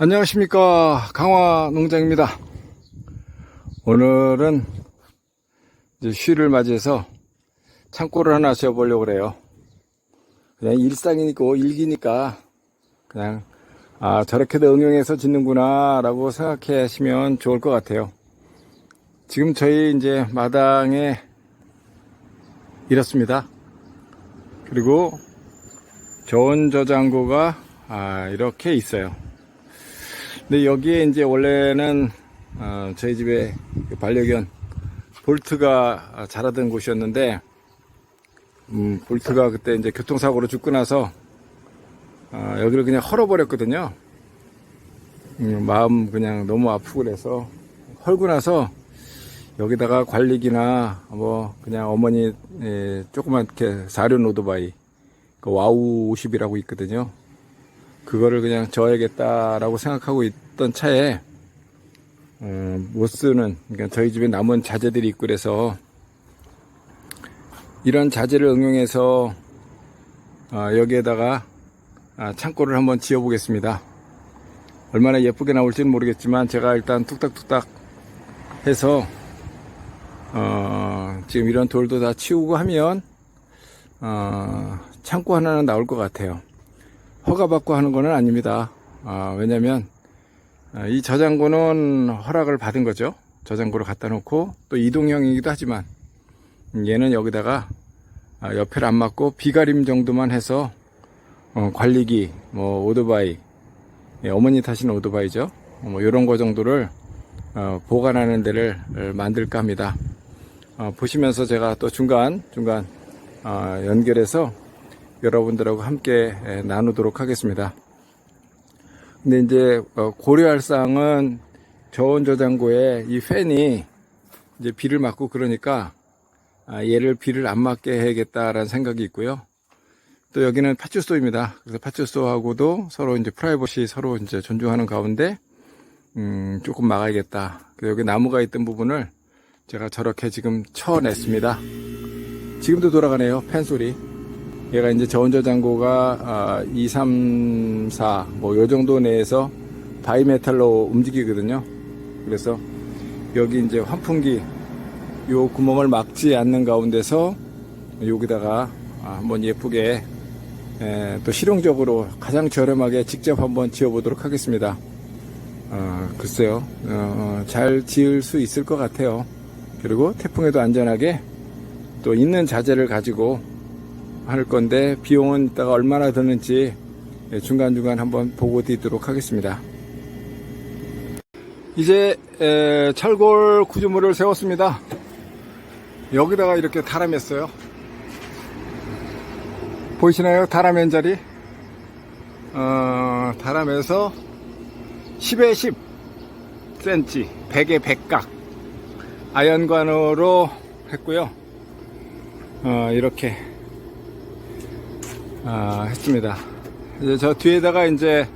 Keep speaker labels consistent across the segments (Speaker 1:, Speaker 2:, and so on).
Speaker 1: 안녕하십니까 강화 농장입니다. 오늘은 이제 쉬를 맞이해서 창고를 하나 지어보려고 그래요. 그냥 일상이니까 일기니까 그냥 아 저렇게도 응용해서 짓는구나 라고 생각하시면 좋을 것 같아요. 지금 저희 이제 마당에 이렇습니다. 그리고 저온 저장고가 아, 이렇게 있어요. 근데 여기에 이제 원래는 어, 저희 집에 그 반려견 볼트가 자라던 곳이었는데 음, 볼트가 그때 이제 교통사고로 죽고 나서 어, 여기를 그냥 헐어버렸거든요. 음, 마음 그냥 너무 아프고 그래서 헐고 나서 여기다가 관리기나 뭐 그냥 어머니 예, 조그만 이렇게 사륜 오토바이 그 와우 50이라고 있거든요. 그거를 그냥 져야겠다라고 생각하고 있 던 차에 어, 못 쓰는 그러니까 저희 집에 남은 자재들이 있고 그래서 이런 자재를 응용해서 어, 여기에다가 아, 창고를 한번 지어 보겠습니다. 얼마나 예쁘게 나올지는 모르겠지만 제가 일단 뚝딱뚝딱 해서 어, 지금 이런 돌도 다 치우고 하면 어, 창고 하나는 나올 것 같아요. 허가받고 하는 거는 아닙니다. 아, 왜냐면, 아, 이 저장고는 허락을 받은 거죠. 저장고로 갖다 놓고, 또 이동형이기도 하지만, 얘는 여기다가, 아, 옆에를 안 맞고, 비가림 정도만 해서, 어, 관리기, 뭐, 오토바이, 예, 어머니 타시는 오토바이죠. 어, 뭐, 요런 거 정도를, 어, 보관하는 데를 만들까 합니다. 어, 보시면서 제가 또 중간, 중간, 어, 연결해서, 여러분들하고 함께 에, 나누도록 하겠습니다. 근데 이제 어, 고려할 사항은 저온 저장고에 이 팬이 이제 비를 맞고 그러니까 아, 얘를 비를 안 맞게 해야겠다라는 생각이 있고요. 또 여기는 파출소입니다. 그래서 파출소하고도 서로 이제 프라이버시 서로 이제 존중하는 가운데 음, 조금 막아야겠다. 여기 나무가 있던 부분을 제가 저렇게 지금 쳐냈습니다. 지금도 돌아가네요. 팬 소리. 얘가 이제 저온저 장고가 아, 2, 3, 4, 뭐, 요 정도 내에서 바이메탈로 움직이거든요. 그래서 여기 이제 환풍기, 요 구멍을 막지 않는 가운데서 여기다가 아, 한번 예쁘게 에, 또 실용적으로 가장 저렴하게 직접 한번 지어보도록 하겠습니다. 어, 글쎄요, 어, 잘 지을 수 있을 것 같아요. 그리고 태풍에도 안전하게 또 있는 자재를 가지고 할 건데 비용은 이따가 얼마나 드는지 예, 중간중간 한번 보고 드리도록 하겠습니다. 이제 에, 철골 구조물을 세웠습니다. 여기다가 이렇게 다람했어요. 보이시나요? 다람한 자리? 어, 다람해서 10에 10 cm, 100에 100각 아연관으로 했고요. 어, 이렇게 아, 했습니다. 이제 저 뒤에다가 이제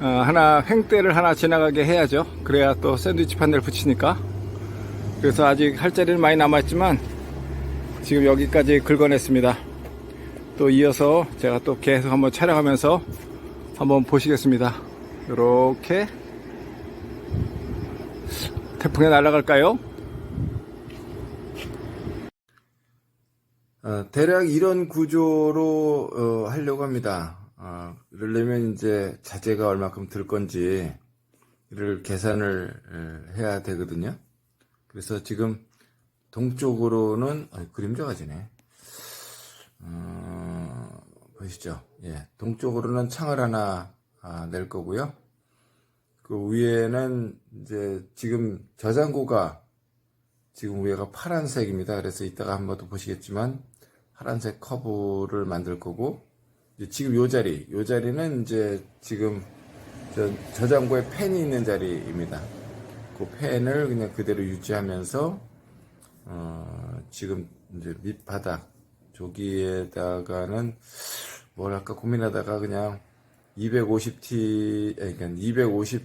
Speaker 1: 어, 하나 횡대를 하나 지나가게 해야죠. 그래야 또 샌드위치 판넬 붙이니까. 그래서 아직 할 자리는 많이 남았지만 지금 여기까지 긁어냈습니다. 또 이어서 제가 또 계속 한번 촬영하면서 한번 보시겠습니다. 이렇게 태풍에 날아갈까요?
Speaker 2: 대략 이런 구조로 어, 하려고 합니다. 어, 그러려면 이제 자재가 얼마큼 들 건지 를 계산을 에, 해야 되거든요. 그래서 지금 동쪽으로는 아, 그림자가 지네. 어, 보시죠. 예, 동쪽으로는 창을 하나 아, 낼 거고요. 그 위에는 이제 지금 저장고가 지금 위에가 파란색입니다. 그래서 이따가 한번 더 보시겠지만 파란색 커브를 만들 거고 지금 요 자리, 요 자리는 이제 지금 저 저장고에 펜이 있는 자리입니다. 그 펜을 그냥 그대로 유지하면서 어 지금 이제 밑바닥 저기에다가는 뭘 할까 고민하다가 그냥 250T, 그러니까 250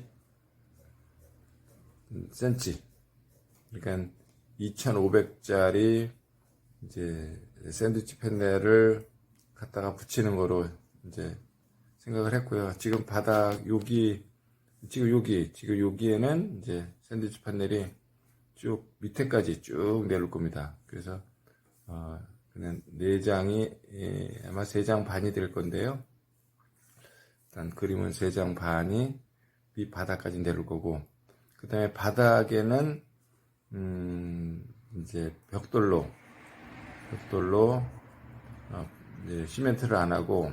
Speaker 2: cm, 그러니까 2,500짜리 이제 샌드위치 팬넬을 갖다가 붙이는 거로 이제 생각을 했고요. 지금 바닥 여기 지금 여기, 지금 여기에는 이제 샌드위치 판넬이 쭉 밑에까지 쭉 내릴 겁니다. 그래서, 어, 그냥 네 장이, 예, 아마 세 장 반이 될 건데요. 일단 그림은 세 장 반이 밑 바닥까지 내릴 거고, 그 다음에 바닥에는, 음, 이제 벽돌로, 벽돌로, 어, 시멘트를 안 하고,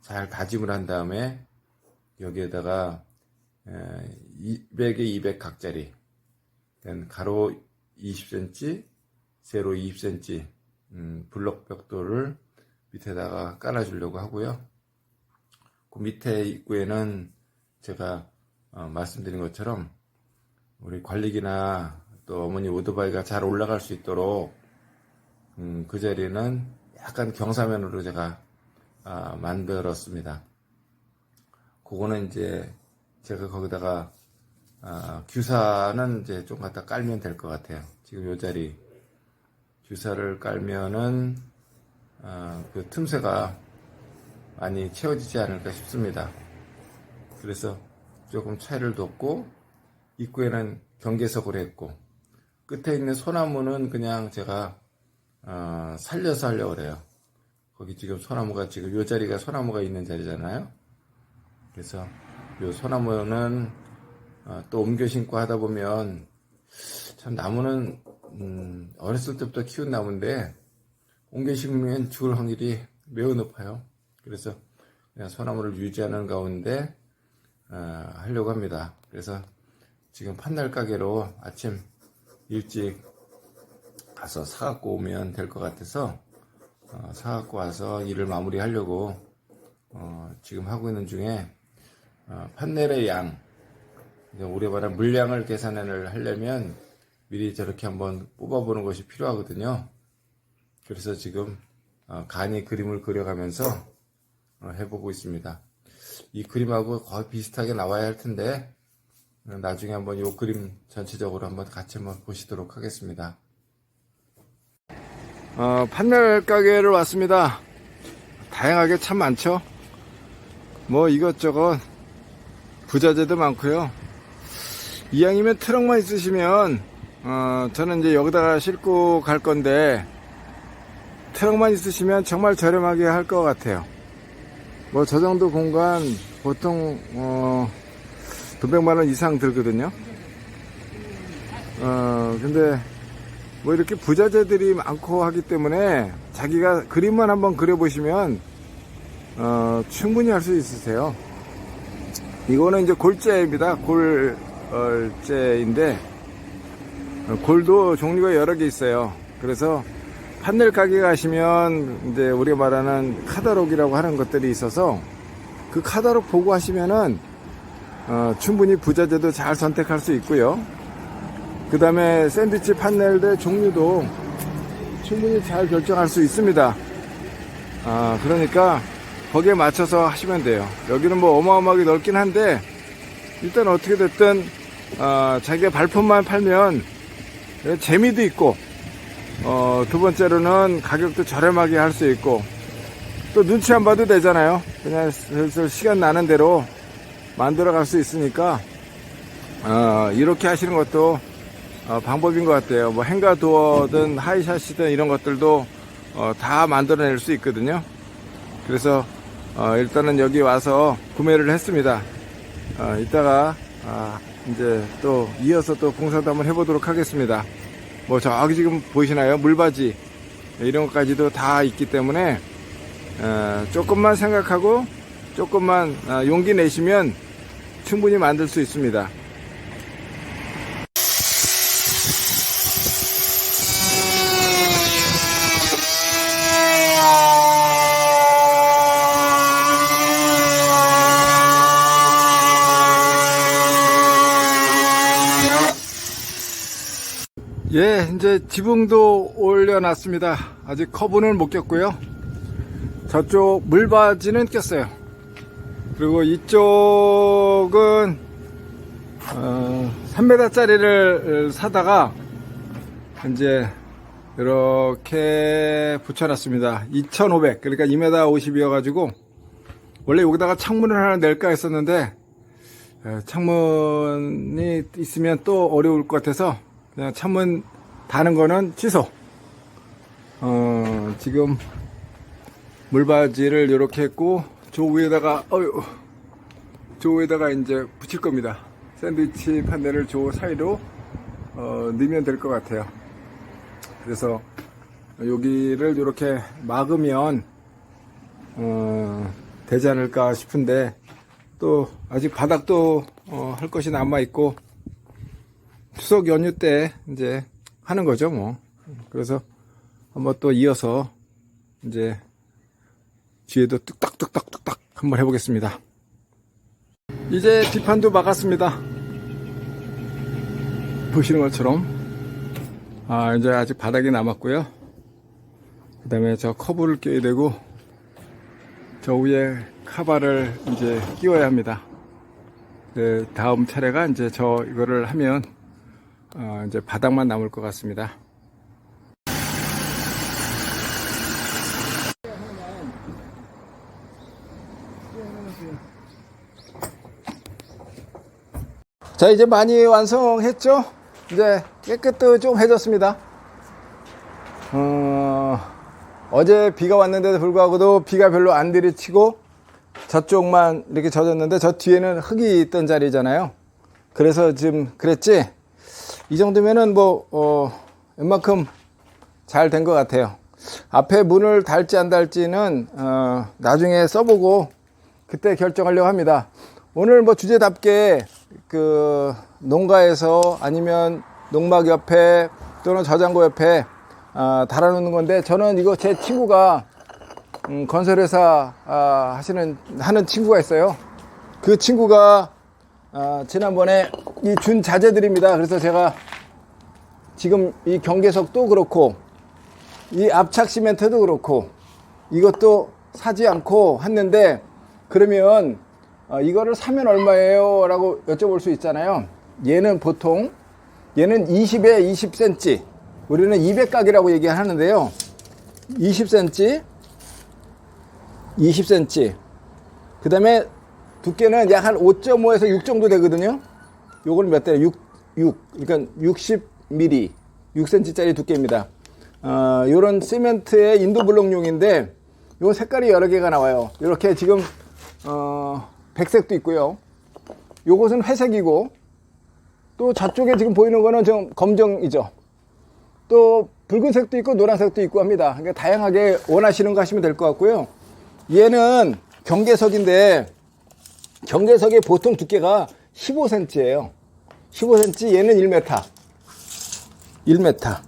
Speaker 2: 잘 다짐을 한 다음에, 여기에다가, 200에 200 각짜리, 그러니까 가로 20cm, 세로 20cm, 음, 블럭 벽돌을 밑에다가 깔아 주려고 하고요. 그 밑에 입구에는 제가 어, 말씀드린 것처럼 우리 관리기나 또 어머니 오토바이가 잘 올라갈 수 있도록 음, 그 자리는 약간 경사면으로 제가 아, 만들었습니다. 그거는 이제 제가 거기다가 아, 규사는 이제 좀 갖다 깔면 될 것 같아요. 지금 요 자리 규사를 깔면은 아, 그 틈새가 많이 채워지지 않을까 싶습니다. 그래서 조금 차이를 뒀고 입구에는 경계석을 했고 끝에 있는 소나무는 그냥 제가 어, 살려서 하려고 그래요. 거기 지금 소나무가 지금 요 자리가 소나무가 있는 자리잖아요. 그래서 요 소나무는 어, 또 옮겨 심고 하다 보면 참 나무는 음, 어렸을 때부터 키운 나무인데 옮겨 심으면 죽을 확률이 매우 높아요. 그래서 그냥 소나무를 유지하는 가운데 어, 하려고 합니다. 그래서 지금 판넬 가게로 아침 일찍 가서 사갖고 오면 될 것 같아서 어, 사갖고 와서 일을 마무리하려고 어, 지금 하고 있는 중에 어, 판넬의 양 우리 말한 물량을 계산을 하려면 미리 저렇게 한번 뽑아보는 것이 필요하거든요. 그래서 지금 어, 간이 그림을 그려가면서 어, 해보고 있습니다. 이 그림하고 거의 비슷하게 나와야 할 텐데 어, 나중에 한번 이 그림 전체적으로 한번 같이 한번 보시도록 하겠습니다.
Speaker 1: 어, 판넬 가게를 왔습니다. 다양하게 참 많죠. 뭐 이것저것 부자재도 많고요. 이왕이면 트럭만 있으시면 어, 저는 이제 여기다가 싣고 갈 건데 트럭만 있으시면 정말 저렴하게 할 것 같아요. 뭐 저 정도 공간 보통 어, 돈 100만 원 이상 들거든요. 어, 근데 뭐 이렇게 부자재들이 많고 하기 때문에 자기가 그림만 한번 그려보시면 어, 충분히 할 수 있으세요. 이거는 이제 골재입니다. 골재인데 어, 골도 종류가 여러 개 있어요. 그래서 판넬 가게 가시면 이제 우리가 말하는 카다록이라고 하는 것들이 있어서 그 카다록 보고 하시면은 어, 충분히 부자재도 잘 선택할 수 있고요. 그 다음에 샌드위치 판넬의 종류도 충분히 잘 결정할 수 있습니다. 아, 그러니까 거기에 맞춰서 하시면 돼요. 여기는 뭐 어마어마하게 넓긴 한데 일단 어떻게 됐든 아, 자기가 발품만 팔면 재미도 있고 어, 두 번째로는 가격도 저렴하게 할 수 있고 또 눈치 안 봐도 되잖아요. 그냥 슬슬 시간 나는 대로 만들어 갈 수 있으니까 어, 이렇게 하시는 것도 어, 방법인 것 같아요. 뭐 행가도어든 하이샷이든 이런 것들도 어, 다 만들어낼 수 있거든요. 그래서 어, 일단은 여기 와서 구매를 했습니다. 어, 이따가 아, 이제 또 이어서 또 봉사도 한번 해보도록 하겠습니다. 뭐 저기 지금 보이시나요? 물바지 이런 것까지도 다 있기 때문에 어, 조금만 생각하고 조금만 아, 용기 내시면 충분히 만들 수 있습니다. 예, 이제 지붕도 올려놨습니다. 아직 커브는 못 꼈고요. 저쪽 물바지는 꼈어요. 그리고 이쪽은 어, 3m짜리를 사다가 이제 이렇게 붙여놨습니다. 2,500 그러니까 2m 50이어가지고 원래 여기다가 창문을 하나 낼까 했었는데 에, 창문이 있으면 또 어려울 것 같아서 그냥 창문 다는 거는 취소. 어, 지금 물바지를 이렇게 했고 저 위에다가 어유 저 위에다가 이제 붙일 겁니다. 샌드위치 판넬을 저 사이로 어, 넣으면 될 것 같아요. 그래서 여기를 이렇게 막으면 어, 되지 않을까 싶은데 또 아직 바닥도 어, 할 것이 남아 있고 추석 연휴 때 이제 하는 거죠 뭐. 그래서 한번 또 이어서 이제 뒤에도 뚝딱뚝딱뚝딱 한번 해보겠습니다. 이제 뒷판도 막았습니다. 보시는 것처럼 아 이제 아직 바닥이 남았고요. 그 다음에 저 커브를 껴야 되고 저 위에 카바를 이제 끼워야 합니다. 그 다음 차례가 이제 저 이거를 하면 어, 이제 바닥만 남을 것 같습니다. 자 이제 많이 완성했죠? 이제 깨끗도 좀 해졌습니다. 어, 어제 비가 왔는데도 불구하고도 비가 별로 안 들이치고 저쪽만 이렇게 젖었는데 저 뒤에는 흙이 있던 자리잖아요. 그래서 지금 그랬지. 이 정도면은 뭐 어, 웬만큼 잘 된 것 같아요. 앞에 문을 달지 안 달지는 어, 나중에 써보고 그때 결정하려고 합니다. 오늘 뭐 주제답게 그 농가에서 아니면 농막 옆에 또는 저장고 옆에 아, 달아놓는 건데 저는 이거 제 친구가 음, 건설회사 아, 하시는 하는 친구가 있어요. 그 친구가 아, 지난번에 이 준 자재들입니다. 그래서 제가 지금 이 경계석도 그렇고 이 압착 시멘트도 그렇고 이것도 사지 않고 했는데 그러면 어, 이거를 사면 얼마예요? 라고 여쭤볼 수 있잖아요. 얘는 보통 얘는 20에 20cm 우리는 200각이라고 얘기하는데요. 20cm 20cm 그 다음에 두께는 약 한 5.5에서 6 정도 되거든요. 요걸 몇 대? 6, 6. 그러니까 60mm, 6cm짜리 두께입니다. 어, 요런 시멘트의 인도 블록용인데 요 색깔이 여러 개가 나와요. 이렇게 지금 어, 백색도 있고요. 요것은 회색이고 또 저쪽에 지금 보이는 거는 좀 검정이죠. 또 붉은색도 있고 노란색도 있고 합니다. 그러니까 다양하게 원하시는 거 하시면 될 것 같고요. 얘는 경계석인데 경계석의 보통 두께가 15cm예요. 15cm 얘는 1m. 1m.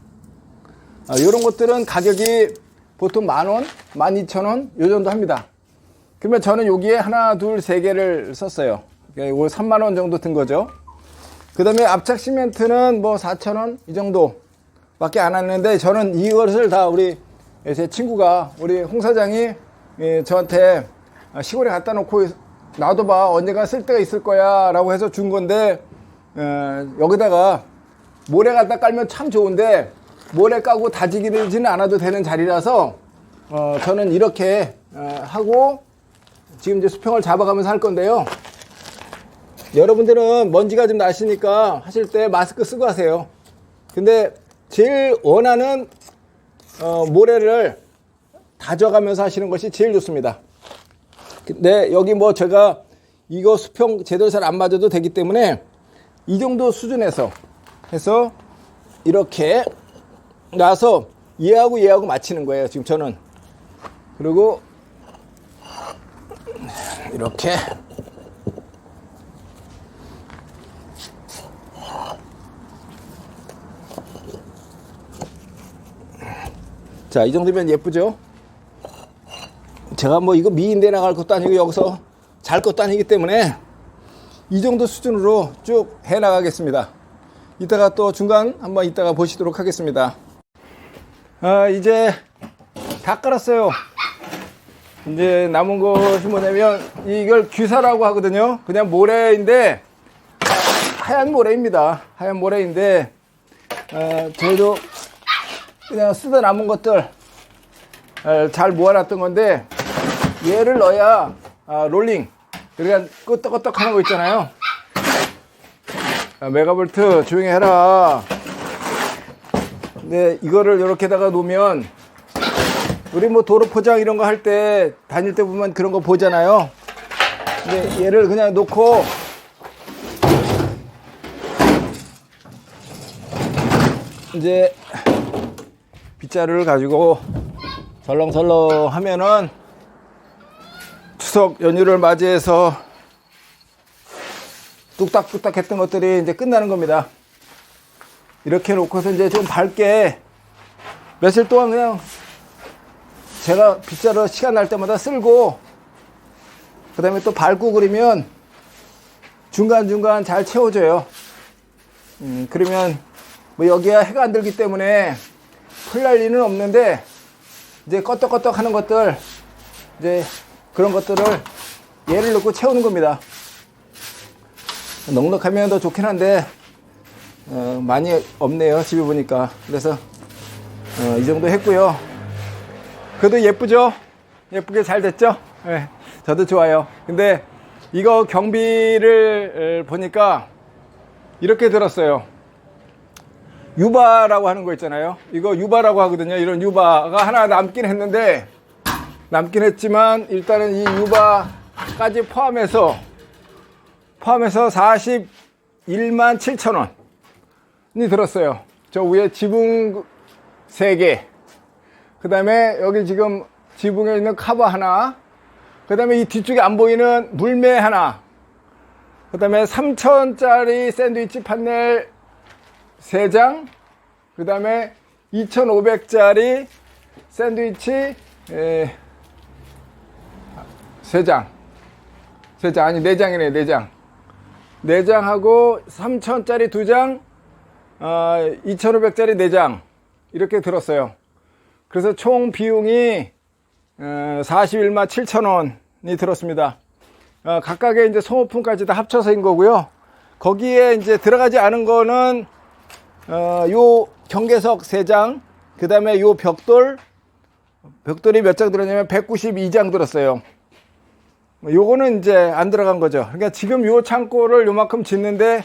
Speaker 1: 아, 이런 것들은 가격이 보통 만 원, 만 이천 원, 요 정도 합니다. 그러면 저는 여기에 하나, 둘, 세 개를 썼어요. 이거 3만 원 정도 든 거죠. 그 다음에 압착 시멘트는 뭐 4천 원 이 정도 밖에 안 왔는데 저는 이것을 다 우리 제 친구가 우리 홍 사장이 예, 저한테 시골에 갖다 놓고 놔둬봐 언젠가 쓸 때가 있을 거야 라고 해서 준 건데 어, 여기다가 모래 갖다 깔면 참 좋은데 모래 까고 다지기지는 않아도 되는 자리라서 어, 저는 이렇게 어, 하고 지금 이제 수평을 잡아가면서 할 건데요. 여러분들은 먼지가 좀 나시니까 하실 때 마스크 쓰고 하세요. 근데 제일 원하는 어, 모래를 다져가면서 하시는 것이 제일 좋습니다. 근데 여기 뭐 제가 이거 수평 제대로 잘 안 맞아도 되기 때문에 이 정도 수준에서 해서 이렇게 놔서 얘하고 얘하고 맞히는 거예요. 지금 저는. 그리고 이렇게 자, 이 정도면 예쁘죠? 제가 뭐 이거 미인대 나갈 것도 아니고 여기서 잘 것도 아니기 때문에 이 정도 수준으로 쭉 해 나가겠습니다. 이따가 또 중간 한번 이따가 보시도록 하겠습니다. 아, 이제 다 깔았어요. 이제 남은 것이 뭐냐면 이걸 귀사라고 하거든요. 그냥 모래인데 하얀 모래입니다. 하얀 모래인데 어, 저희도 그냥 쓰다 남은 것들 어, 잘 모아놨던 건데 얘를 넣어야 아, 롤링 그러니까 끄떡끄떡 하는 거 있잖아요. 아, 메가볼트 조용히 해라. 근데 이거를 이렇게다가 놓으면 우리 뭐 도로 포장 이런 거 할 때 다닐 때 보면 그런 거 보잖아요. 근데 얘를 그냥 놓고 이제 빗자루를 가지고 설렁설렁 하면은 추석 연휴를 맞이해서 뚝딱뚝딱 했던 것들이 이제 끝나는 겁니다. 이렇게 놓고서 이제 좀 밝게 며칠 동안 그냥 제가 빗자루 시간 날 때마다 쓸고 그 다음에 또 밟고 그리면 중간중간 잘 채워져요. 음, 그러면 뭐 여기가 해가 안 들기 때문에 풀 날 리는 없는데 이제 껐덕껐덕 하는 것들 이제 그런 것들을 얘를 넣고 채우는 겁니다. 넉넉하면 더 좋긴 한데 어, 많이 없네요 집에 보니까 그래서 어, 이 정도 했고요. 그래도 예쁘죠? 예쁘게 잘 됐죠? 네, 저도 좋아요. 근데 이거 경비를 에, 보니까 이렇게 들었어요. 유바라고 하는 거 있잖아요. 이거 유바라고 하거든요. 이런 유바가 하나 남긴 했는데 남긴 했지만 일단은 이 유바까지 포함해서 포함해서 41만 7천 원이 들었어요. 저 위에 지붕 3개. 그 다음에 여기 지금 지붕에 있는 카바 하나. 그 다음에 이 뒤쪽에 안 보이는 물매 하나. 그 다음에 3천원짜리 샌드위치 판넬 3장. 그 다음에 2,500짜리 샌드위치 에, 3장. 3장, 아니 4장이네, 4장. 4장하고 3,000짜리 2장, 어, 2,500짜리 4장. 이렇게 들었어요. 그래서 총 비용이 어, 41만 7천 원이 들었습니다. 어, 각각의 이제 소모품까지 다 합쳐서인 거고요. 거기에 이제 들어가지 않은 거는 어, 요 경계석 3장, 그 다음에 요 벽돌, 벽돌이 몇 장 들었냐면 192장 들었어요. 요거는 이제 안 들어간 거죠. 그러니까 지금 요 창고를 요만큼 짓는데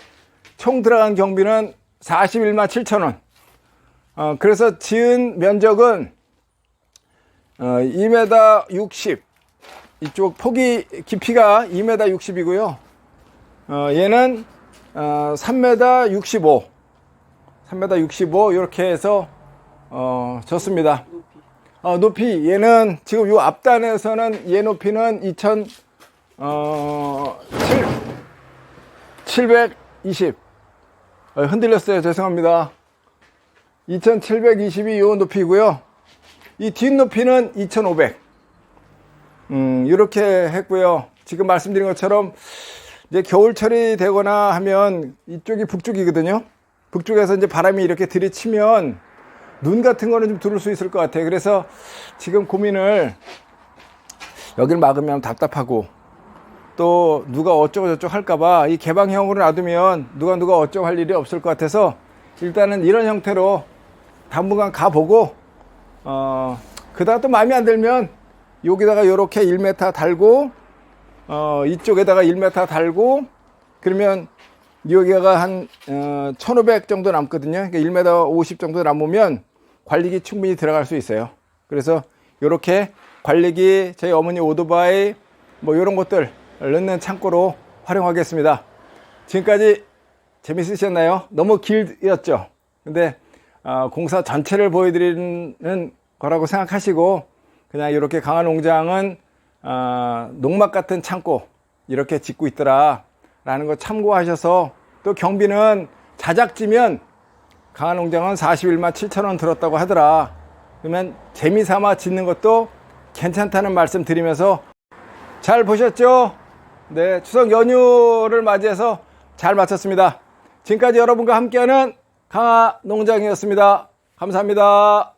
Speaker 1: 총 들어간 경비는 41만 7천 원. 어, 그래서 지은 면적은 어, 2m 60. 이쪽 폭이 깊이가 2m 60이고요. 어, 얘는 어, 3m 65. 3m 65 이렇게 해서 어, 졌습니다. 어, 높이 얘는 지금 요 앞단에서는 얘 높이는 2000 어, 7, 720 어, 흔들렸어요. 죄송합니다. 2722요 높이고요. 이 뒷높이는 2500. 음, 이렇게 했고요. 지금 말씀드린 것처럼 이제 겨울철이 되거나 하면 이쪽이 북쪽이거든요. 북쪽에서 이제 바람이 이렇게 들이치면 눈 같은 거는 좀 들을 수 있을 것 같아요. 그래서 지금 고민을 여기를 막으면 답답하고 또 누가 어쩌고 저쩌고 할까봐 이 개방형으로 놔두면 누가 누가 어쩌고 할 일이 없을 것 같아서 일단은 이런 형태로 당분간 가보고 어 그다가 또 마음에 안 들면 여기다가 이렇게 1m 달고 어 이쪽에다가 1m 달고 그러면 여기가 한 어, 1500 정도 남거든요. 그러니까 1m 50 정도 남으면 관리기 충분히 들어갈 수 있어요. 그래서 이렇게 관리기, 저희 어머니 오토바이 뭐 이런 것들 넣는 창고로 활용하겠습니다. 지금까지 재밌으셨나요? 너무 길었죠. 근데 어, 공사 전체를 보여드리는 거라고 생각하시고 그냥 이렇게 강화농장은 어, 농막 같은 창고 이렇게 짓고 있더라 라는 거 참고하셔서 또 경비는 자작지면 강화농장은 41만 7천 원 들었다고 하더라 그러면 재미삼아 짓는 것도 괜찮다는 말씀 드리면서 잘 보셨죠? 네, 추석 연휴를 맞이해서 잘 마쳤습니다. 지금까지 여러분과 함께하는 강화 농장이었습니다. 감사합니다.